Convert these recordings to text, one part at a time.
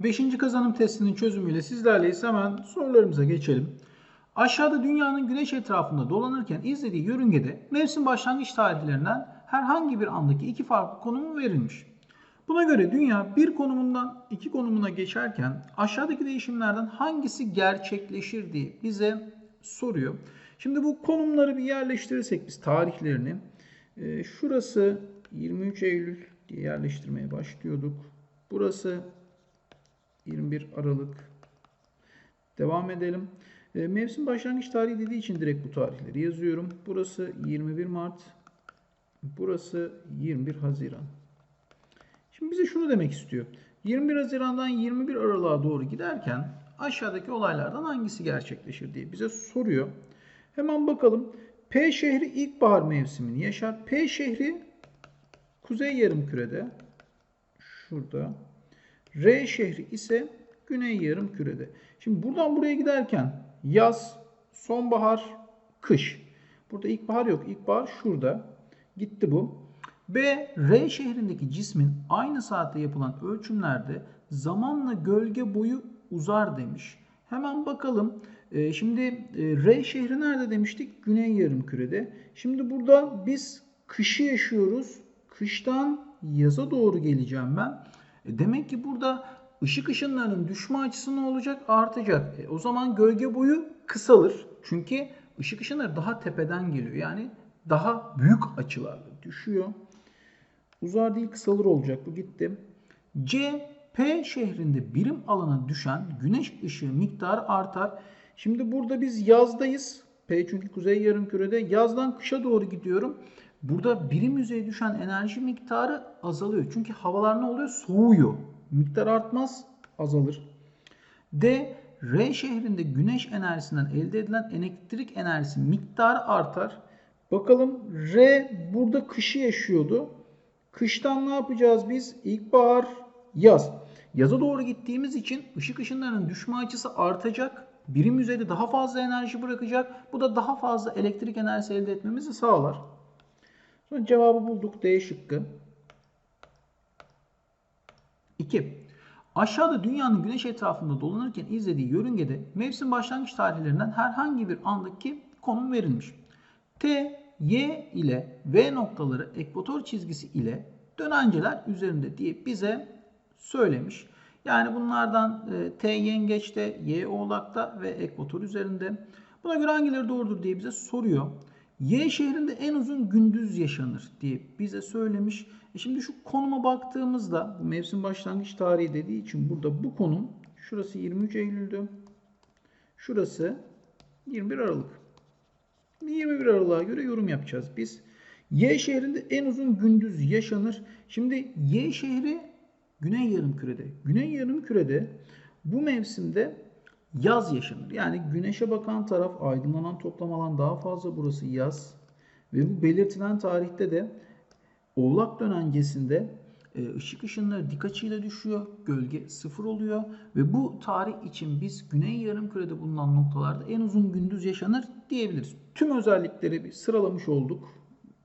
Beşinci kazanım testinin çözümüyle sizlerleyiz. Hemen sorularımıza geçelim. Aşağıda dünyanın güneş etrafında dolanırken izlediği yörüngede mevsim başlangıç tarihlerinden herhangi bir andaki iki farklı konumu verilmiş. Buna göre dünya bir konumundan iki konumuna geçerken aşağıdaki değişimlerden hangisi gerçekleşir diye bize soruyor. Şimdi bu konumları bir yerleştirirsek biz tarihlerini e, şurası 23 Eylül diye yerleştirmeye başlıyorduk. Burası 21 Aralık. Devam edelim. E, mevsim başlangıç tarihi dediği için direkt bu tarihleri yazıyorum. Burası 21 Mart. Burası 21 Haziran. Şimdi bize şunu demek istiyor. 21 Haziran'dan 21 Aralık'a doğru giderken aşağıdaki olaylardan hangisi gerçekleşir diye bize soruyor. Hemen bakalım. P şehri ilkbahar mevsimini yaşar. P şehri kuzey yarımkürede. Şurada. R şehri ise güney yarımkürede. Şimdi buradan buraya giderken yaz, sonbahar, kış. Burada ilkbahar yok. İlkbahar şurada. Gitti bu. B. R şehrindeki cismin aynı saatte yapılan ölçümlerde zamanla gölge boyu uzar demiş. Hemen bakalım. Ee, şimdi e, R şehri nerede demiştik? Güney yarımkürede. Şimdi burada biz kışı yaşıyoruz. Kıştan yaza doğru geleceğim ben. E, demek ki burada ışık ışınlarının düşme açısı ne olacak? Artacak. E, o zaman gölge boyu kısalır. Çünkü ışık ışınları daha tepeden geliyor. Yani daha büyük açılarla düşüyor. Uzar değil kısalır olacak. Bu gitti. C. P şehrinde birim alana düşen güneş ışığı miktarı artar. Şimdi burada biz yazdayız. P çünkü kuzey yarımkürede. Yazdan kışa doğru gidiyorum. Burada birim yüzeye düşen enerji miktarı azalıyor. Çünkü havalar ne oluyor? Soğuyor. Miktar artmaz, azalır. D. R şehrinde güneş enerjisinden elde edilen elektrik enerjisi miktarı artar. Bakalım R burada kışı yaşıyordu. Kıştan ne yapacağız biz? İlkbahar, yaz. Yaza doğru gittiğimiz için ışık ışınlarının düşme açısı artacak. Birim yüzeyde daha fazla enerji bırakacak. Bu da daha fazla elektrik enerjisi elde etmemizi sağlar. Sonra cevabı bulduk. D şıkkı. 2. Aşağıda dünyanın güneş etrafında dolanırken izlediği yörüngede mevsim başlangıç tarihlerinden herhangi bir andaki konum verilmiş. T, Y ile V noktaları ekvator çizgisi ile dönenceler üzerinde diye bize söylemiş. Yani bunlardan e, T yengeçte, Y oğlakta ve ekvator üzerinde. Buna göre hangileri doğrudur diye bize soruyor. Y şehrinde en uzun gündüz yaşanır diye bize söylemiş. E şimdi şu konuma baktığımızda bu mevsim başlangıç tarihi dediği için burada bu konum şurası 23 Eylül'dü. Şurası 21 Aralık. 21 Aralık'a göre yorum yapacağız biz. Y şehrinde en uzun gündüz yaşanır. Şimdi Y şehri Güney Yarımküre'de. Güney Yarımküre'de bu mevsimde yaz yaşanır. Yani güneşe bakan taraf aydınlanan toplam alan daha fazla burası yaz. Ve bu belirtilen tarihte de Oğlak dönencesinde e, ışık ışınları dik açıyla düşüyor. Gölge sıfır oluyor. Ve bu tarih için biz Güney Yarımküre'de bulunan noktalarda en uzun gündüz yaşanır diyebiliriz. Tüm özellikleri bir sıralamış olduk.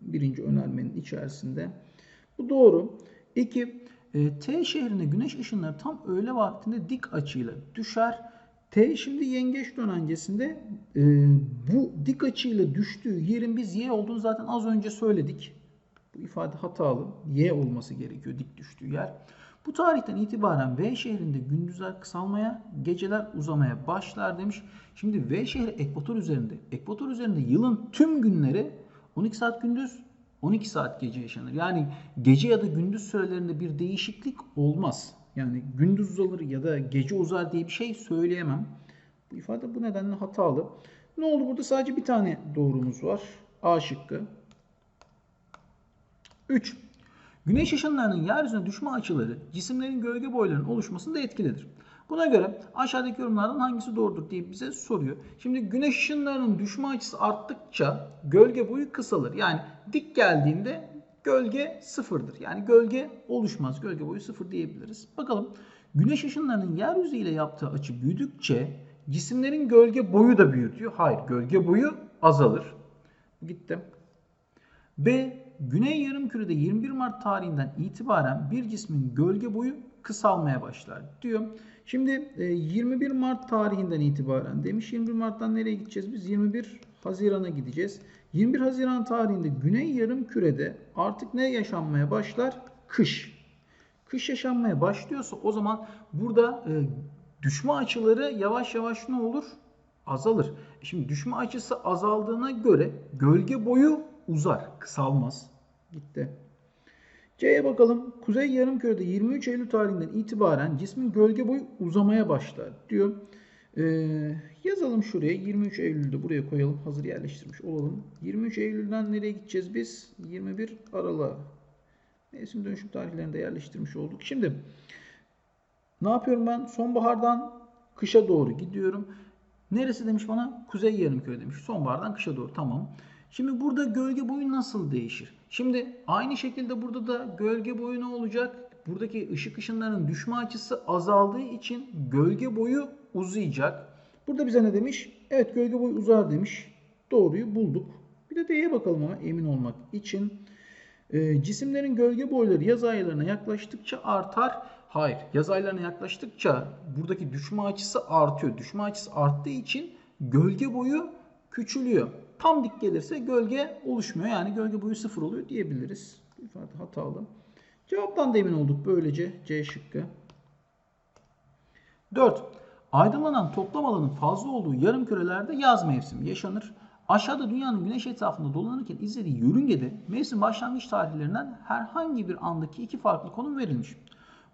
Birinci önermenin içerisinde. Bu doğru. İki, e, T şehrine güneş ışınları tam öğle vaktinde dik açıyla düşer. T şimdi yengeç dönencesinde e, bu dik açıyla düştüğü yerin biz Y olduğunu zaten az önce söyledik. Bu ifade hatalı. Y olması gerekiyor dik düştüğü yer. Bu tarihten itibaren V şehrinde gündüzler kısalmaya, geceler uzamaya başlar demiş. Şimdi V şehri ekvator üzerinde. Ekvator üzerinde yılın tüm günleri 12 saat gündüz, 12 saat gece yaşanır. Yani gece ya da gündüz sürelerinde bir değişiklik olmaz. Yani gündüz uzalır ya da gece uzar diye bir şey söyleyemem. Bu ifade bu nedenle hatalı. Ne oldu burada? Sadece bir tane doğrumuz var. A şıkkı. 3. Güneş ışınlarının yeryüzüne düşme açıları cisimlerin gölge boylarının oluşmasında etkilidir. Buna göre aşağıdaki yorumlardan hangisi doğrudur diye bize soruyor. Şimdi güneş ışınlarının düşme açısı arttıkça gölge boyu kısalır. Yani dik geldiğinde gölge sıfırdır. Yani gölge oluşmaz. Gölge boyu sıfır diyebiliriz. Bakalım güneş ışınlarının yeryüzü ile yaptığı açı büyüdükçe cisimlerin gölge boyu da büyür diyor. Hayır gölge boyu azalır. Gitti. B. Güney yarımkürede 21 Mart tarihinden itibaren bir cismin gölge boyu kısalmaya başlar diyor. Şimdi e, 21 Mart tarihinden itibaren demiş. 21 Mart'tan nereye gideceğiz biz? 21 Haziran'a gideceğiz. 21 Haziran tarihinde Güney Yarım Kürede artık ne yaşanmaya başlar? Kış. Kış yaşanmaya başlıyorsa o zaman burada e, düşme açıları yavaş yavaş ne olur? Azalır. E Şimdi düşme açısı azaldığına göre gölge boyu uzar, kısalmaz. Gitti. C'ye bakalım. Kuzey Yarımküre'de 23 Eylül tarihinden itibaren cismin gölge boyu uzamaya başlar diyor. Ee, yazalım şuraya. 23 Eylül'de buraya koyalım. Hazır yerleştirmiş olalım. 23 Eylül'den nereye gideceğiz biz? 21 Aralık'a. Mevsim dönüşüm tarihlerinde yerleştirmiş olduk. Şimdi ne yapıyorum ben? Sonbahardan kışa doğru gidiyorum. Neresi demiş bana? Kuzey Yarımküre demiş. Sonbahardan kışa doğru. Tamam. Şimdi burada gölge boyu nasıl değişir? Şimdi aynı şekilde burada da gölge boyu ne olacak? Buradaki ışık ışınlarının düşme açısı azaldığı için gölge boyu uzayacak. Burada bize ne demiş? Evet gölge boyu uzar demiş. Doğruyu bulduk. Bir de D'ye bakalım ama emin olmak için. E, cisimlerin gölge boyları yaz aylarına yaklaştıkça artar. Hayır. Yaz aylarına yaklaştıkça buradaki düşme açısı artıyor. Düşme açısı arttığı için gölge boyu küçülüyor. Tam dik gelirse gölge oluşmuyor. Yani gölge boyu sıfır oluyor diyebiliriz. Hatalı. Cevaptan da emin olduk böylece C şıkkı. 4. Aydınlanan toplam alanın fazla olduğu yarım kürelerde yaz mevsimi yaşanır. Aşağıda dünyanın güneş etrafında dolanırken izlediği yörüngede mevsim başlangıç tarihlerinden herhangi bir andaki iki farklı konum verilmiş.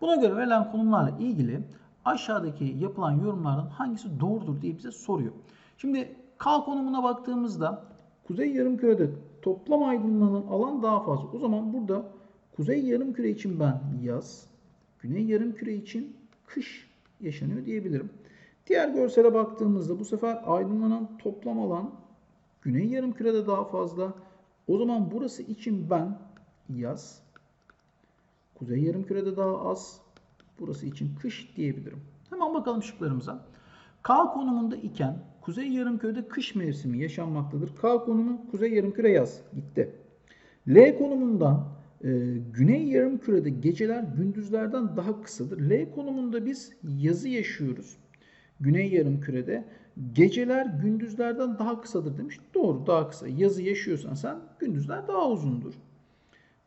Buna göre verilen konumlarla ilgili aşağıdaki yapılan yorumlardan hangisi doğrudur diye bize soruyor. Şimdi K konumuna baktığımızda kuzey yarımkürede toplam aydınlanan alan daha fazla. O zaman burada kuzey yarımküre için ben yaz, güney yarımküre için kış yaşanıyor diyebilirim. Diğer görsele baktığımızda bu sefer aydınlanan toplam alan güney yarımkürede daha fazla. O zaman burası için ben yaz, kuzey yarımkürede daha az, burası için kış diyebilirim. Hemen bakalım şıklarımıza. K konumunda iken Kuzey Yarımküre'de kış mevsimi yaşanmaktadır. K konumu Kuzey Yarımküre yaz. Gitti. L konumundan e, Güney Yarımküre'de geceler gündüzlerden daha kısadır. L konumunda biz yazı yaşıyoruz. Güney Yarımküre'de geceler gündüzlerden daha kısadır demiş. Doğru daha kısa. Yazı yaşıyorsan sen gündüzler daha uzundur.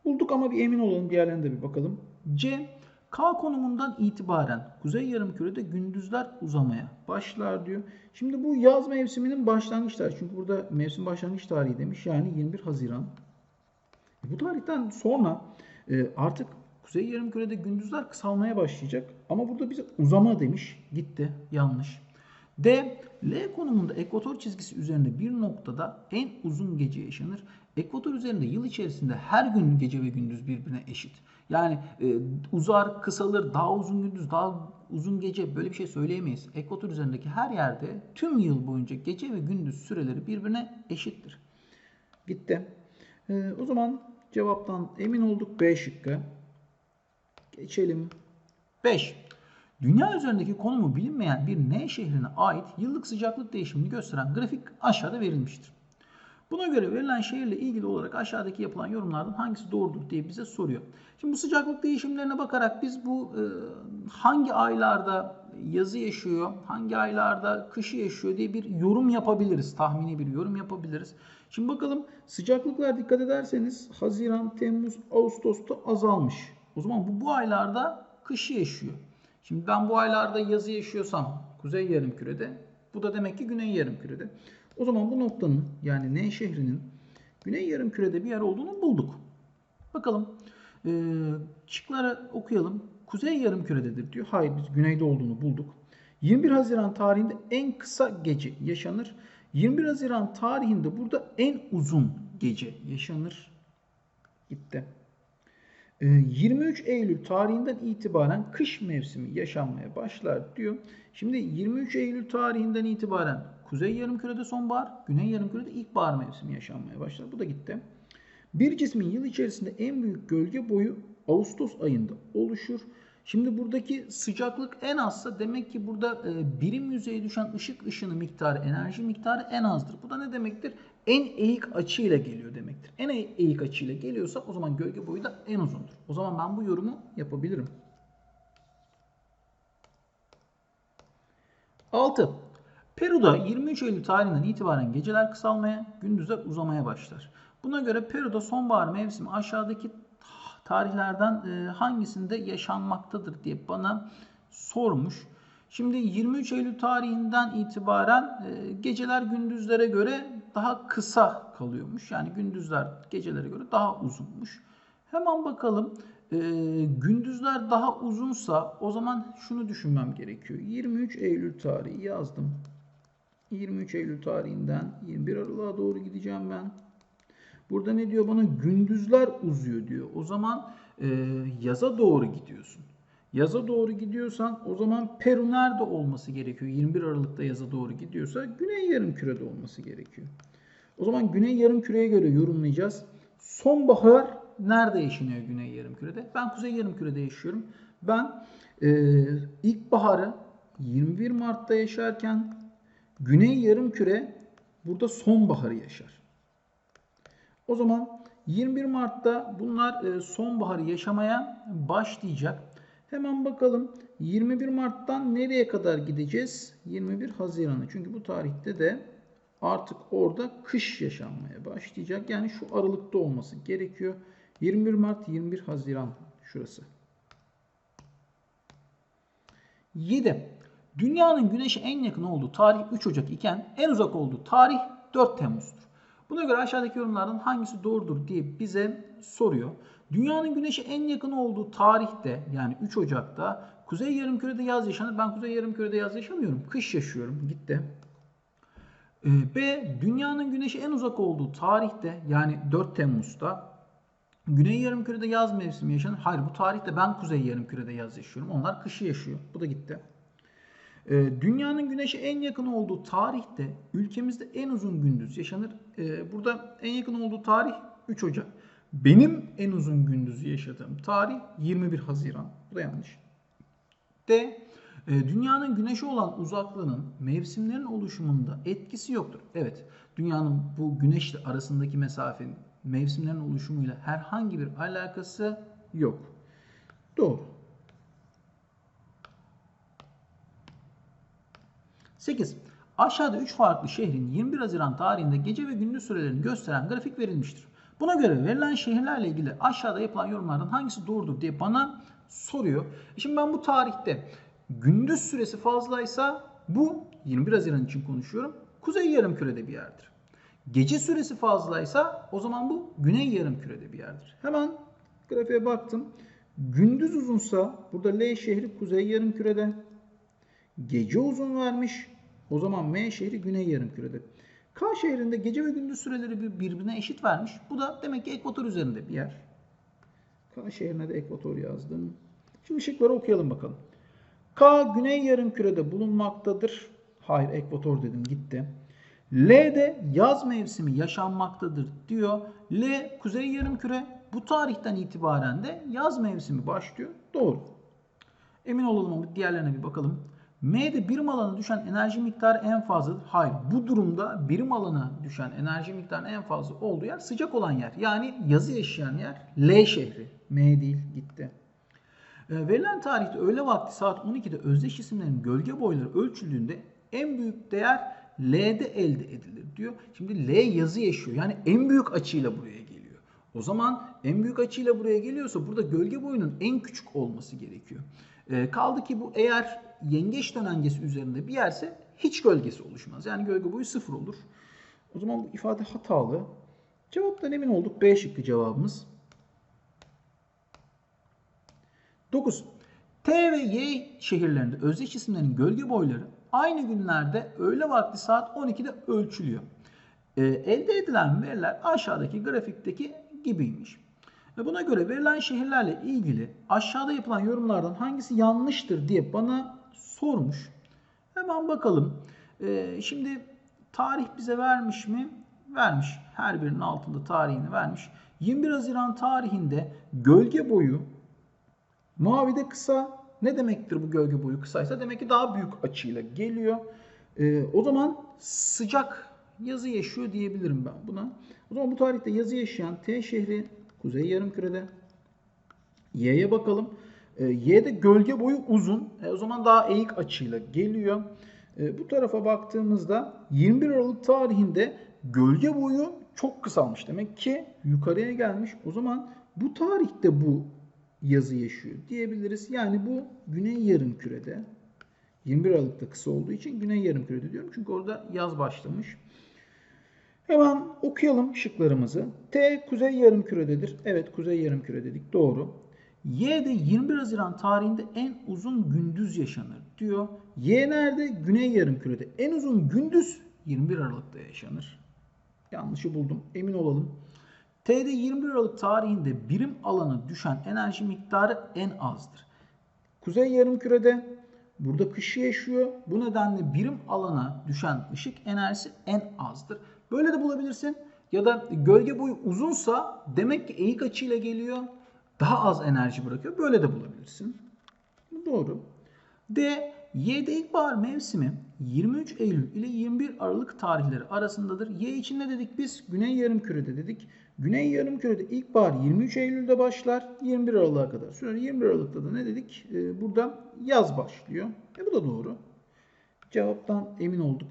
Bulduk ama bir emin olalım diğerlerine de bir bakalım. C K konumundan itibaren Kuzey Yarımküre'de gündüzler uzamaya başlar diyor. Şimdi bu yaz mevsiminin başlangıç tarihi. Çünkü burada mevsim başlangıç tarihi demiş. Yani 21 Haziran. Bu tarihten sonra e, artık Kuzey Yarımküre'de gündüzler kısalmaya başlayacak. Ama burada bize uzama demiş. Gitti. Yanlış. D. L konumunda ekvator çizgisi üzerinde bir noktada en uzun gece yaşanır. Ekvator üzerinde yıl içerisinde her gün gece ve gündüz birbirine eşit. Yani e, uzar, kısalır, daha uzun gündüz, daha uzun gece böyle bir şey söyleyemeyiz. Ekvator üzerindeki her yerde tüm yıl boyunca gece ve gündüz süreleri birbirine eşittir. Gitti. E, o zaman cevaptan emin olduk B şıkkı. Geçelim. 5. Dünya üzerindeki konumu bilinmeyen bir N şehrine ait yıllık sıcaklık değişimini gösteren grafik aşağıda verilmiştir. Buna göre verilen şehirle ilgili olarak aşağıdaki yapılan yorumlardan hangisi doğrudur diye bize soruyor. Şimdi bu sıcaklık değişimlerine bakarak biz bu e, hangi aylarda yazı yaşıyor, hangi aylarda kışı yaşıyor diye bir yorum yapabiliriz. Tahmini bir yorum yapabiliriz. Şimdi bakalım sıcaklıklar dikkat ederseniz Haziran, Temmuz, Ağustos'ta azalmış. O zaman bu bu aylarda kışı yaşıyor. Şimdi ben bu aylarda yazı yaşıyorsam kuzey yarımkürede, bu da demek ki güney yarımkürede. O zaman bu noktanın yani N şehrinin güney yarımkürede bir yer olduğunu bulduk. Bakalım ee, şıkları okuyalım. Kuzey yarımkürededir diyor. Hayır biz güneyde olduğunu bulduk. 21 Haziran tarihinde en kısa gece yaşanır. 21 Haziran tarihinde burada en uzun gece yaşanır. Gitti. 23 Eylül tarihinden itibaren kış mevsimi yaşanmaya başlar diyor. Şimdi 23 Eylül tarihinden itibaren Kuzey yarımkürede sonbahar, güney yarımkürede ilkbahar mevsimi yaşanmaya başlar. Bu da gitti. Bir cismin yıl içerisinde en büyük gölge boyu Ağustos ayında oluşur. Şimdi buradaki sıcaklık en azsa demek ki burada e, birim yüzeye düşen ışık ışını miktarı, enerji miktarı en azdır. Bu da ne demektir? En eğik açıyla geliyor demektir. En e-, eğik açıyla geliyorsa o zaman gölge boyu da en uzundur. O zaman ben bu yorumu yapabilirim. 6. Peru'da 23 Eylül tarihinden itibaren geceler kısalmaya, gündüzler uzamaya başlar. Buna göre Peru'da sonbahar mevsimi aşağıdaki tarihlerden e, hangisinde yaşanmaktadır diye bana sormuş. Şimdi 23 Eylül tarihinden itibaren e, geceler gündüzlere göre daha kısa kalıyormuş. Yani gündüzler gecelere göre daha uzunmuş. Hemen bakalım. E, gündüzler daha uzunsa o zaman şunu düşünmem gerekiyor. 23 Eylül tarihi yazdım. 23 Eylül tarihinden 21 Aralık'a doğru gideceğim ben. Burada ne diyor bana? Gündüzler uzuyor diyor. O zaman e, yaza doğru gidiyorsun. Yaza doğru gidiyorsan o zaman Peru nerede olması gerekiyor? 21 Aralık'ta yaza doğru gidiyorsa Güney Yarımküre'de olması gerekiyor. O zaman Güney Yarımküre'ye göre yorumlayacağız. Sonbahar nerede yaşanıyor Güney Yarımküre'de? Ben Kuzey Yarımküre'de yaşıyorum. Ben e, ilkbaharı 21 Mart'ta yaşarken Güney Yarımküre burada sonbaharı yaşar. O zaman 21 Mart'ta bunlar e, sonbaharı yaşamaya başlayacak. Hemen bakalım 21 Mart'tan nereye kadar gideceğiz? 21 Haziran'a. Çünkü bu tarihte de artık orada kış yaşanmaya başlayacak. Yani şu aralıkta olması gerekiyor. 21 Mart 21 Haziran şurası. 7. Dünyanın güneşe en yakın olduğu tarih 3 Ocak iken en uzak olduğu tarih 4 Temmuz'dur. Buna göre aşağıdaki yorumlardan hangisi doğrudur diye bize soruyor. Dünyanın güneşe en yakın olduğu tarihte yani 3 Ocak'ta Kuzey Yarımküre'de yaz yaşanır. Ben Kuzey Yarımküre'de yaz yaşamıyorum. Kış yaşıyorum. Gitti. Ee, B. Dünyanın güneşe en uzak olduğu tarihte yani 4 Temmuz'da Güney Yarımküre'de yaz mevsimi yaşanır. Hayır bu tarihte ben Kuzey Yarımküre'de yaz yaşıyorum. Onlar kışı yaşıyor. Bu da gitti. Ee, dünyanın güneşe en yakın olduğu tarihte ülkemizde en uzun gündüz yaşanır. Ee, burada en yakın olduğu tarih 3 Ocak. Benim en uzun gündüzü yaşadığım tarih 21 Haziran. Bu da yanlış. D. E, dünyanın güneşe olan uzaklığının mevsimlerin oluşumunda etkisi yoktur. Evet, dünyanın bu güneşle arasındaki mesafenin mevsimlerin oluşumuyla herhangi bir alakası yok. Doğru. 8. Aşağıda 3 farklı şehrin 21 Haziran tarihinde gece ve gündüz sürelerini gösteren grafik verilmiştir. Buna göre verilen şehirlerle ilgili aşağıda yapılan yorumlardan hangisi doğrudur diye bana soruyor. E şimdi ben bu tarihte gündüz süresi fazlaysa bu 21 Haziran için konuşuyorum. Kuzey yarımkürede bir yerdir. Gece süresi fazlaysa o zaman bu güney yarımkürede bir yerdir. Hemen grafiğe baktım. Gündüz uzunsa burada L şehri kuzey yarımkürede. Gece uzun vermiş. O zaman M şehri güney yarımkürede. K şehrinde gece ve gündüz süreleri birbirine eşit vermiş. Bu da demek ki ekvator üzerinde bir yer. K şehrine de ekvator yazdım. Şimdi şıkları okuyalım bakalım. K güney yarımkürede bulunmaktadır. Hayır ekvator dedim gitti. L'de yaz mevsimi yaşanmaktadır diyor. L kuzey yarımküre bu tarihten itibaren de yaz mevsimi başlıyor. Doğru. Emin olalım ama diğerlerine bir bakalım. M'de birim alana düşen enerji miktarı en fazladır. Hayır. Bu durumda birim alana düşen enerji miktarının en fazla olduğu yer sıcak olan yer. Yani yazı yaşayan yer L şehri. M değil gitti. E, verilen tarihte öğle vakti saat 12'de özdeş isimlerin gölge boyları ölçüldüğünde en büyük değer L'de elde edilir diyor. Şimdi L yazı yaşıyor. Yani en büyük açıyla buraya geliyor. O zaman en büyük açıyla buraya geliyorsa burada gölge boyunun en küçük olması gerekiyor. E, kaldı ki bu eğer yengeç dönencesi üzerinde bir yerse hiç gölgesi oluşmaz. Yani gölge boyu sıfır olur. O zaman bu ifade hatalı. Cevaptan emin olduk. B şıkkı cevabımız. 9. T ve Y şehirlerinde özdeş isimlerin gölge boyları aynı günlerde öğle vakti saat 12'de ölçülüyor. Ee, elde edilen veriler aşağıdaki grafikteki gibiymiş. Ve buna göre verilen şehirlerle ilgili aşağıda yapılan yorumlardan hangisi yanlıştır diye bana sormuş. Hemen bakalım. Ee, şimdi tarih bize vermiş mi? Vermiş. Her birinin altında tarihini vermiş. 21 Haziran tarihinde gölge boyu mavide kısa. Ne demektir bu gölge boyu kısaysa? Demek ki daha büyük açıyla geliyor. Ee, o zaman sıcak yazı yaşıyor diyebilirim ben buna. O zaman bu tarihte yazı yaşayan T şehri Kuzey Yarımküre'de. Y'ye bakalım. E, Y'de gölge boyu uzun. E, o zaman daha eğik açıyla geliyor. E, bu tarafa baktığımızda 21 Aralık tarihinde gölge boyu çok kısalmış. Demek ki yukarıya gelmiş. O zaman bu tarihte bu yazı yaşıyor diyebiliriz. Yani bu güney yarım kürede. 21 Aralık'ta kısa olduğu için güney yarım kürede diyorum. Çünkü orada yaz başlamış. Hemen okuyalım şıklarımızı. T kuzey yarım kürededir. Evet kuzey yarım küre dedik. Doğru. Y'de 21 Haziran tarihinde en uzun gündüz yaşanır diyor. Y nerede? Güney yarım kürede. En uzun gündüz 21 Aralık'ta yaşanır. Yanlışı buldum. Emin olalım. T'de 21 Aralık tarihinde birim alana düşen enerji miktarı en azdır. Kuzey yarımkürede burada kışı yaşıyor. Bu nedenle birim alana düşen ışık enerjisi en azdır. Böyle de bulabilirsin. Ya da gölge boyu uzunsa demek ki eğik açıyla geliyor. Daha az enerji bırakıyor. Böyle de bulabilirsin. Bu doğru. D. Y'de ilkbahar mevsimi 23 Eylül ile 21 Aralık tarihleri arasındadır. Y için ne dedik biz? Güney yarımkürede dedik. Güney yarımkürede ilkbahar 23 Eylül'de başlar. 21 Aralık'a kadar sürer. 21 Aralık'ta da ne dedik? Ee, burada yaz başlıyor. E bu da doğru. Cevaptan emin olduk.